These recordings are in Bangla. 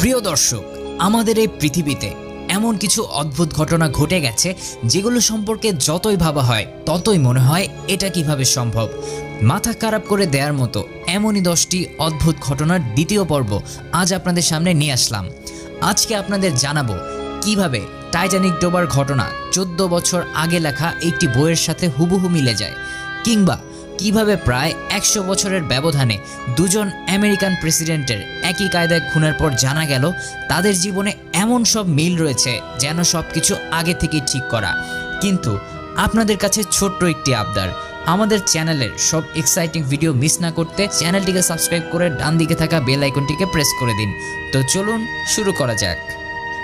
প্রিয় দর্শক, আমাদের এই পৃথিবীতে এমন কিছু অদ্ভুত ঘটনা ঘটে গেছে যেগুলো সম্পর্কে যতই ভাবা হয়, ততই মনে হয় এটা কীভাবে সম্ভব। মাথা খারাপ করে দেওয়ার মতো এমনই দশটি অদ্ভুত ঘটনার দ্বিতীয় পর্ব আজ আপনাদের সামনে নিয়ে আসলাম। আজকে আপনাদের জানাব কীভাবে টাইটানিক ডোবার ঘটনা চোদ্দ বছর আগে লেখা একটি বইয়ের সাথে হুবহু মিলে যায় কিংবা কীভাবে প্রায় একশো বছরের ব্যবধানে দুজন আমেরিকান প্রেসিডেন্টের একই কায়দায় খুনের পর জানা গেল, তাদের জীবনে এমন সব মিল রয়েছে যেন সব কিছু আগে থেকেই ঠিক করা। কিন্তু আপনাদের কাছে ছোট্ট একটি আবদার, আমাদের চ্যানেলের সব এক্সাইটিং ভিডিও মিস না করতে চ্যানেলটিকে সাবস্ক্রাইব করে ডান দিকে থাকা বেল আইকনটিকে প্রেস করে দিন। তো চলুন শুরু করা যাক।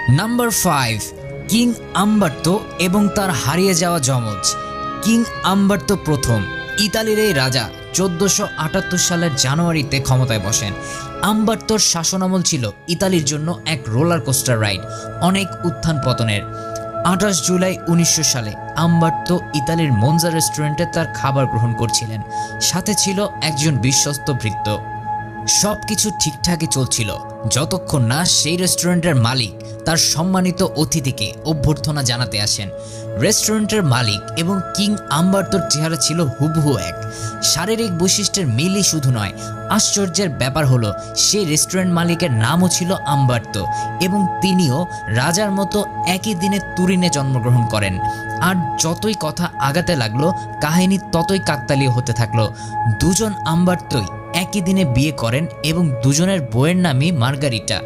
নাম্বার ফাইভ কিং আম্বার্তো এবং তার হারিয়ে যাওয়া যমজ। কিং আম্বার্তো প্রথম। ইতালির এই রাজা চোদ্দশো আটাত্তর সালের জানুয়ারিতে ক্ষমতায় বসেন। আম্বার্তোর শাসনামল ছিল ইতালির জন্য এক রোলার কোস্টার রাইড, অনেক উত্থান পতনের। আঠাশ জুলাই উনিশশো সালে আম্বার্তো ইতালির মনজা রেস্টুরেন্টে তার খাবার গ্রহণ করছিলেন। সাথে ছিল একজন বিশ্বস্ত ভৃত্য। সব কিছু ঠিকঠাকই চলছিল। যতক্ষণ না সেই রেস্টুরেন্টের মালিক তার সম্মানিত অতিথিকে অভ্যর্থনা জানাতে আসেন। রেস্টুরেন্টের মালিক এবং কিং আম্বার্তোর চেহারা ছিল হুবহু এক। শারীরিক বৈশিষ্ট্যের মিলই শুধু নয়, আশ্চর্যের ব্যাপার হলো সেই রেস্টুরেন্ট মালিকের নামও ছিল আম্বার্তো এবং তিনিও রাজার মতো একই দিনে তুরিনে জন্মগ্রহণ করেন। আর যতই কথা আগাতে লাগল, কাহিনী ততই কাকতালীয় হতে থাকল। দুজন আম্বার্তোই একই দিনে বিয়ে করেন এবং দুজনের বইয়ের নামই মার্গারিটা।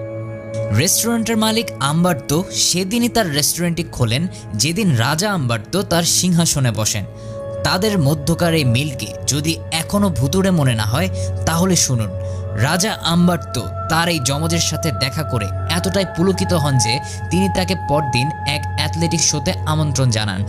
রেস্টুরেন্টের মালিক আম্বার্তো সেদিনই তার রেস্টুরেন্টটি খোলেন, যেদিন রাজা আম্বার্তো তার সিংহাসনে বসেন। তাদের মধ্যকার এই মিলকে যদি এখনও ভুতুড়ে মনে না হয়, তাহলে শুনুন। রাজা আম্বার্তো তার এই জমজের সাথে দেখা করে এতটাই পুলকিত হন যে তিনি তাকে পরদিন এক অ্যাথলেটিক শোতে আমন্ত্রণ জানান।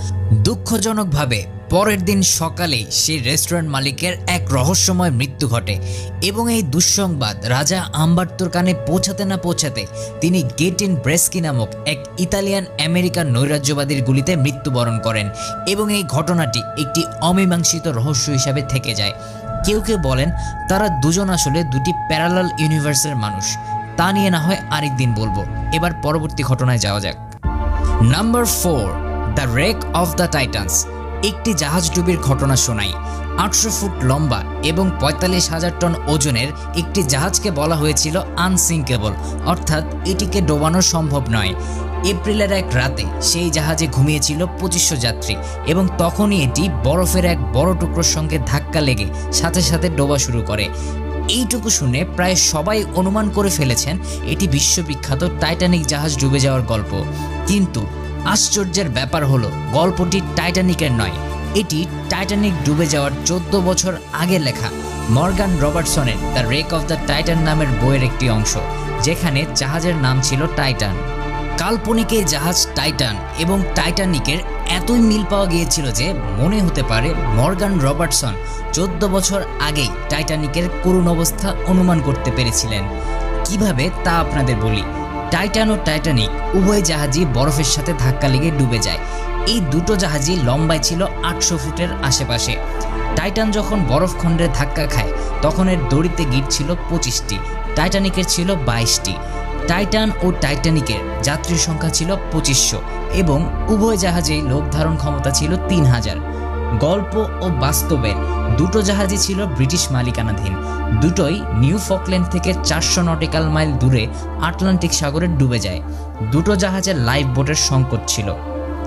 দুঃখজনকভাবে পরের দিন সকালেই সেই রেস্টুরেন্ট মালিকের এক রহস্যময় মৃত্যু ঘটে এবং এই দুঃসংবাদ রাজা আম্বার্তোর কানে পৌঁছাতে না পৌঁছাতে তিনি গেট ইন ব্রেস্কি নামক এক ইতালিয়ান আমেরিকান নৈরাজ্যবাদীর গুলিতে মৃত্যুবরণ করেন এবং এই ঘটনাটি একটি অমীমাংসিত রহস্য হিসাবে থেকে যায়। কেউ কেউ বলেন তারা দুজন আসলে দুটি প্যারালাল ইউনিভার্সের মানুষ। তা নিয়ে না হয় আরেকদিন বলব। এবার পরবর্তী ঘটনায় যাওয়া যাক। Number four, the wreck of the Titans. একটি জাহাজ ডুবির ঘটনা শোনাই আটশো ফুট লম্বা এবং পঁয়তাল্লিশ হাজার টন ওজনের একটি জাহাজকে বলা হয়েছিল আনসিঙ্কেবল, অর্থাৎ এটিকে ডোবানো সম্ভব নয়। এপ্রিলের এক রাতে সেই জাহাজে ঘুমিয়েছিল পঁচিশশো যাত্রী এবং তখনই এটি বরফের এক বড় টুকরোর সঙ্গে ধাক্কা লেগে সাথে সাথে ডোবা শুরু করে। এইটুকু শুনে প্রায় সবাই অনুমান করে ফেলেছেন এটি বিশ্ববিখ্যাত টাইটানিক জাহাজ ডুবে যাওয়ার গল্প। কিন্তু আশ্চর্যের ব্যাপার হলো, গল্পটি টাইটানিকের নয়। এটি টাইটানিক ডুবে যাওয়ার চোদ্দ বছর আগে লেখা। Morgan রবার্টসনের the wreck of the Titan নামের বইয়ের একটি অংশ, যেখানে জাহাজের নাম ছিল টাইটান। কাল্পনিক এই জাহাজ টাইটান এবং টাইটানিকের এতই মিল পাওয়া গিয়েছিল যে, মনে হতে পারে মর্গান রবার্টসন চোদ্দ বছর আগেই টাইটানিকের করুণ অবস্থা অনুমান করতে পেরেছিলেন। কীভাবে তা আপনাদের বলি? টাইটান ও টাইটানিক, উভয় জাহাজই বরফের সাথে ধাক্কা লেগে ডুবে যায়। এই দুটো জাহাজই লম্বায় ছিল আটশো ফুটের আশেপাশে। টাইটান যখন বরফখণ্ডের ধাক্কা খায়, তখন এর দড়িতে গিট ছিল পঁচিশটি, টাইটানিকের ছিল বাইশটি। টাইটান ও টাইটানিকের যাত্রীর সংখ্যা ছিল পঁচিশশো এবং উভয় জাহাজেই লোক ধারণ ক্ষমতা ছিল তিন হাজার। গল্প ও বাস্তবে দুটো জাহাজই ছিল ব্রিটিশ মালিকানাধীন। দুটোই নিউ ফকল্যান্ড থেকে চারশো নটিক্যাল মাইল দূরে আটলান্টিক সাগরে ডুবে যায়। দুটো জাহাজের লাইফ বোটের সংকট ছিল।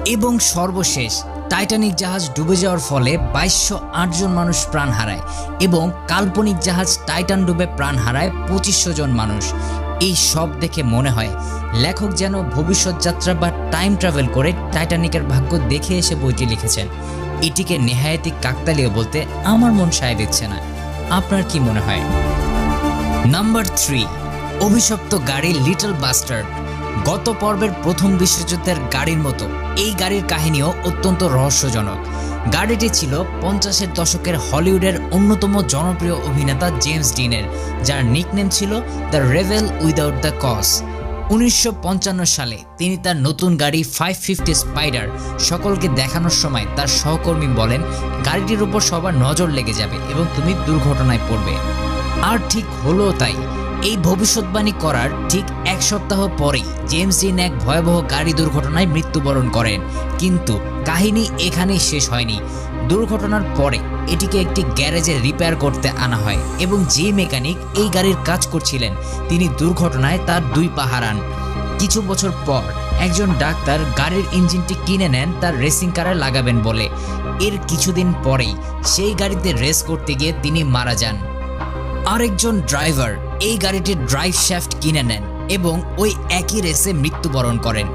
এবং সর্বশেষ, টাইটানিক জাহাজ ডুবে যাওয়ার ফলে বাইশশো জন মানুষ প্রাণ হারায় এবং কাল্পনিক জাহাজ টাইটান ডুবে প্রাণ হারায় পঁচিশশো জন মানুষ। এই সব দেখে মনে হয়, লেখক যেন ভবিষ্যৎ যাত্রা বা টাইম ট্রাভেল করে টাইটানিকের ভাগ্য দেখে এসে বইটি লিখেছেন। এটিকে নেহায়তি কাকতালীয় বলতে আমার মন সায় দিচ্ছে না। আপনার কি মনে হয়? নাম্বার থ্রি, অভিশপ্ত গাড়ি লিটল বাস্টার্ড। গত পর্বের প্রথম বিশ্বযুদ্ধের গাড়ির মতো। এই গাড়ির কাহিনীও অত্যন্ত রহস্যজনক। গাড়িটি ছিল পঞ্চাশের দশকের হলিউডের অন্যতম জনপ্রিয় অভিনেতা জেমস ডিনের, যার নিকনেম ছিল দ্য রেভেল উইদাউট দ্য কজ উনিশশো পঞ্চান্ন সালে তিনি তার নতুন গাড়ি ফাইভ ফিফটি স্পাইডার সকলকে দেখানোর সময় তার সহকর্মী বলেন, গাড়িটির উপর সবার নজর লেগে যাবে এবং তুমি দুর্ঘটনায় পড়বে। আর ঠিক হলো তাই। এই ভবিষ্যৎবাণী করার ঠিক এক সপ্তাহ পরেই জেমস ডিন এক ভয়াবহ গাড়ি দুর্ঘটনায় মৃত্যুবরণ করেন। কিন্তু কাহিনী এখানেই শেষ হয়নি। দুর্ঘটনার পরে এটিকে একটি গ্যারেজে রিপেয়ার করতে আনা হয় এবং যে মেকানিক এই গাড়ির কাজ করছিলেন, তিনি দুর্ঘটনায় তার দুই পা হারান। কিছু বছর পর একজন ডাক্তার গাড়ির ইঞ্জিনটি কিনে নেন তার রেসিং কারে লাগাবেন বলে। এর কিছুদিন পরেই সেই গাড়িতে রেস করতে গিয়ে তিনি মারা যান। আরেকজন ড্রাইভার এই গাড়িটির ড্রাইভ শ্যাফট কিনে নেন এবং ওই একই রেসে মৃত্যুবরণ করেন।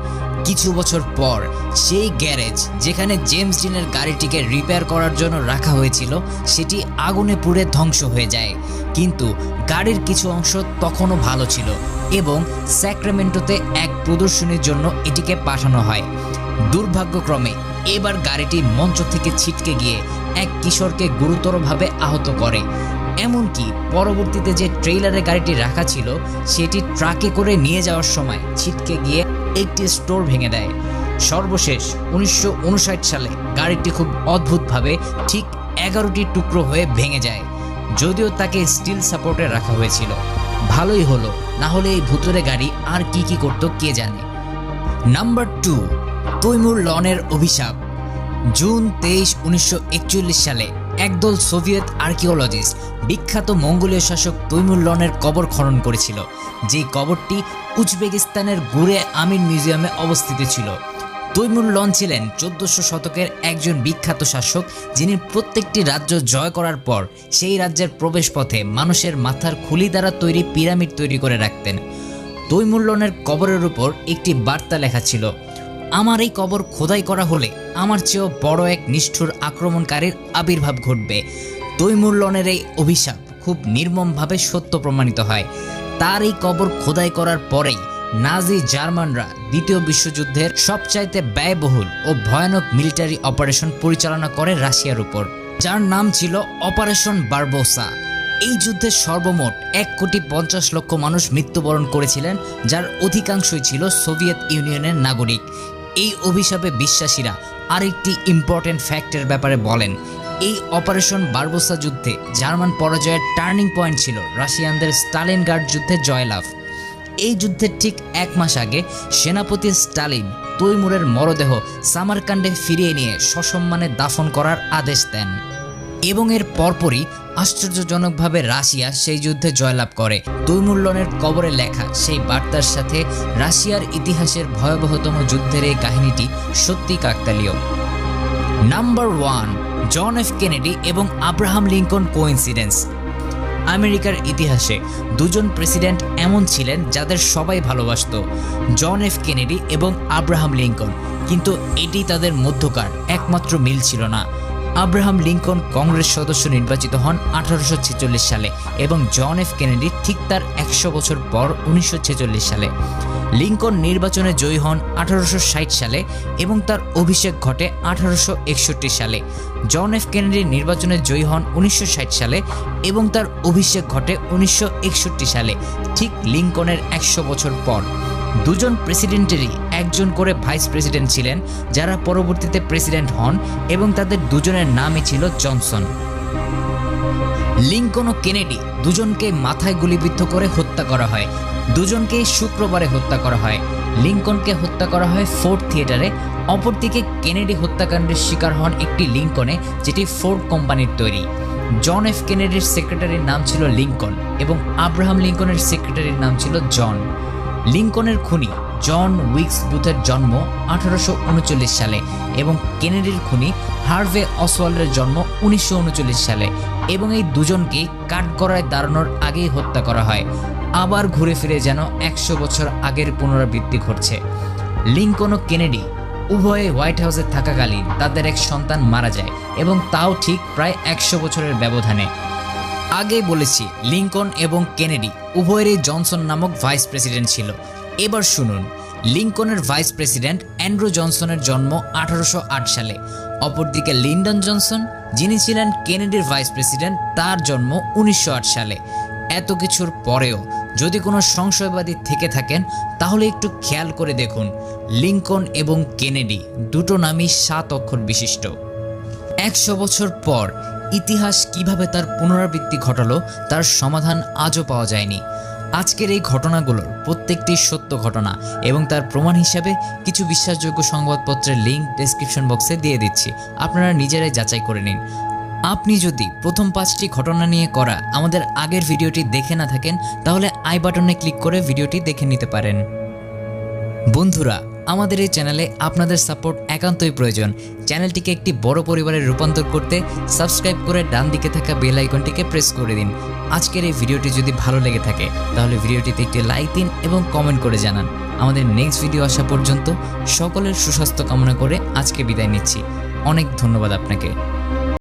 কিছু বছর পর সেই গ্যারেজ যেখানে জেমস ডিনের গাড়িটিকে রিপেয়ার করার জন্য রাখা হয়েছিল, সেটি আগুনে পুড়ে ধ্বংস হয়ে যায়। কিন্তু গাড়ির কিছু অংশ তখনও ভালো ছিল এবং স্যাক্রামেন্টোতে এক প্রদর্শনীর জন্য এটিকে পাঠানো হয়। দুর্ভাগ্যক্রমে এবার গাড়িটি মঞ্চ থেকে ছিটকে গিয়ে এক কিশোরকে গুরুতরভাবে আহত করে। এমনকি পরবর্তীতে যে ট্রেইলারে গাড়িটি রাখা ছিল, সেটি ট্রাকে করে নিয়ে যাওয়ার সময় ছিটকে গিয়ে একটি স্টোর ভেঙে দেয়। সর্বশেষ উনিশশো উনষাট সালে গাড়িটি খুব অদ্ভুতভাবে ঠিক এগারোটি টুকরো হয়ে ভেঙে যায়, যদিও তাকে স্টিল সাপোর্টে রাখা হয়েছিল। ভালোই হলো, না হলে এই ভুতুরে গাড়ি আর কি কি করত কে জানে। নাম্বার টু, তৈমুর লনের অভিশাপ। জুন তেইশ উনিশশো সালে একদল সোভিয়েত আর্কিওলজিস্ট, বিখ্যাত মঙ্গোলীয় শাসক তৈমুর লনের কবর খনন করেছিল যে কবরটি উজবেকিস্তানের গুরে আমির মিউজিয়ামে অবস্থিত ছিল। তৈমুর লন ছিলেন চোদ্দশো শতকের একজন বিখ্যাত শাসক, যিনি প্রত্যেকটি রাজ্য জয় করার পর সেই রাজ্যের প্রবেশপথে মানুষের মাথার খুলি দ্বারা তৈরি পিরামিড তৈরি করে রাখতেন। তৈমুল্লনের কবরের উপর একটি বার্তা লেখা ছিল আমার এই কবর খোদাই করা হলে আমার চেয়েও বড় এক নিষ্ঠুর আক্রমণকারীর আবির্ভাব ঘটবে। তৈমুল্লনের এই অভিশাপ খুব নির্মমভাবে সত্য প্রমাণিত হয়। তার এই কবর খোদাই করার পরেই নাজি জার্মানরা দ্বিতীয় বিশ্বযুদ্ধের সবচাইতে ব্যয়বহুল ও ভয়ানক মিলিটারি অপারেশন পরিচালনা করে রাশিয়ার উপর, যার নাম ছিল অপারেশন বারবোসা। এই যুদ্ধে সর্বমোট এক কোটি পঞ্চাশ লক্ষ মানুষ মৃত্যুবরণ করেছিলেন, যার অধিকাংশই ছিল সোভিয়েত ইউনিয়নের নাগরিক। এই অভিশাপে বিশ্বাসীরা আরেকটি ইম্পর্টেন্ট ফ্যাক্টের ব্যাপারে বলেন। এই অপারেশন বারবোসা যুদ্ধে জার্মান পরাজয়ের টার্নিং পয়েন্ট ছিল রাশিয়ানদের স্টালিনগার্ড যুদ্ধে জয়লাভ। এই যুদ্ধের ঠিক এক মাস আগে সেনাপতি স্টালিন তৈমুরের মরদেহ সামারকাণ্ডে ফিরিয়ে নিয়ে সসম্মানে দাফন করার আদেশ দেন। এবং এর পরপরই আশ্চর্যজনকভাবে রাশিয়া সেই যুদ্ধে জয়লাভ করে। তৈমুল্লনের কবরে লেখা সেই বার্তার সাথে রাশিয়ার ইতিহাসের ভয়াবহতম যুদ্ধের এই কাহিনীটি সত্যি কাকতালীয়। Number one John F Kennedy এবং আব্রাহাম লিঙ্কন কোইন্সিডেন্স আমেরিকার ইতিহাসে দুজন প্রেসিডেন্ট এমন ছিলেন যাদের সবাই ভালোবাসত জন এফ কেনেডি এবং আব্রাহাম লিঙ্কন কিন্তু এটি তাদের মধ্যকার, একমাত্র মিল ছিল না। আব্রাহাম লিঙ্কন কংগ্রেস সদস্য নির্বাচিত হন আঠারোশো ছেচল্লিশ সালে এবং জন এফ কেনেডি ঠিক তার একশো বছর পর উনিশশো ছেচল্লিশ সালে। লিঙ্কন নির্বাচনে জয়ী হন আঠারোশো ষাট সালে এবং তার অভিষেক ঘটে আঠারোশো একষট্টি সালে। জন এফ কেনেডি নির্বাচনে জয়ী হন উনিশশো ষাট সালে এবং তার অভিষেক ঘটে উনিশশো একষট্টি সালে, ঠিক লিঙ্কনের একশো বছর পর। দুজন প্রেসিডেন্টেরই একজন করে ভাইস প্রেসিডেন্ট ছিলেন, যারা পরবর্তীতে প্রেসিডেন্ট হন এবং তাদের দুজনের নামই ছিল জনসন। লিঙ্কন ও কেনেডি দুজনকে মাথায় গুলিবিদ্ধ করে হত্যা করা হয়। দুজনকে শুক্রবারে হত্যা করা হয়। লিঙ্কনকে হত্যা করা হয় ফোর্ড থিয়েটারে। অপরদিকে কেনেডি হত্যাকাণ্ডের শিকার হন একটি লিঙ্কনে, যেটি ফোর্ড কোম্পানির তৈরি। জন এফ কেনেডির সেক্রেটারির নাম ছিল লিঙ্কন এবং আব্রাহাম লিঙ্কনের সেক্রেটারির নাম ছিল জন। লিঙ্কনের খুনি জন উইক্স বুথের জন্ম আঠারোশো সালে এবং কেনেডির খুনি হার্ভে অসওয়াল্ডের জন্ম উনিশশো উনচল্লিশ সালে এবং এই দুজনকে কাঠগড়ায় দাঁড়ানোর আগেই হত্যা করা হয়। আবার ঘুরে ফিরে যেন একশো বছর আগের পুনরাবৃত্তি ঘটছে। লিঙ্কন ও কেনেডি উভয়ে হোয়াইট হাউসে থাকাকালীন তাদের এক সন্তান মারা যায় এবং তাও ঠিক প্রায় একশো বছরের ব্যবধানে। আগেই বলেছি লিঙ্কন এবং কেনেডি উভয়েরই জনসন নামক ভাইস প্রেসিডেন্ট ছিল। এবার শুনুন লিঙ্কনের ভাইস প্রেসিডেন্ট অ্যান্ড্রু জনসনের জন্ম আঠারোশো আট সালে। অপরদিকে লিন্ডন জনসন, যিনি ছিলেন কেনেডির ভাইস প্রেসিডেন্ট, তার জন্ম উনিশশো আট সালে। এত কিছুর পরেও যদি কোনো সংশয়বাদী থেকে থাকেন, তাহলে একটু খেয়াল করে দেখুন লিঙ্কন এবং কেনেডি দুটো নামই সাত অক্ষর বিশিষ্ট। একশো বছর পর ইতিহাস কীভাবে তার পুনরাবৃত্তি ঘটালো, তার সমাধান আজও পাওয়া যায়নি। আজকের এই ঘটনাগুলোর প্রত্যেকটি সত্য ঘটনা এবং তার প্রমাণ হিসাবে কিছু বিশ্বাসযোগ্য সংবাদপত্রের লিঙ্ক ডেসক্রিপশন বক্সে দিয়ে দিচ্ছি। আপনারা নিজেরাই যাচাই করে নিন। আপনি যদি প্রথম পাঁচটি ঘটনা নিয়ে করা আমাদের আগের ভিডিওটি দেখে না থাকেন, তাহলে আই বাটনে ক্লিক করে ভিডিওটি দেখে নিতে পারেন। বন্ধুরা আমাদের এই চ্যানেলে আপনাদের সাপোর্ট একান্তই প্রয়োজন। চ্যানেলটিকে একটি বড় পরিবারে রূপান্তর করতে সাবস্ক্রাইব করে ডান দিকে থাকা বেল আইকনটিকে প্রেস করে দিন। আজকের এই ভিডিওটি যদি ভালো লেগে থাকে, তাহলে ভিডিওটিতে একটি লাইক দিন এবং কমেন্ট করে জানান। আমাদের নেক্সট ভিডিও আসা পর্যন্ত সকলের সুস্বাস্থ্য কামনা করে আজকে বিদায় নিচ্ছি। অনেক ধন্যবাদ আপনাকে।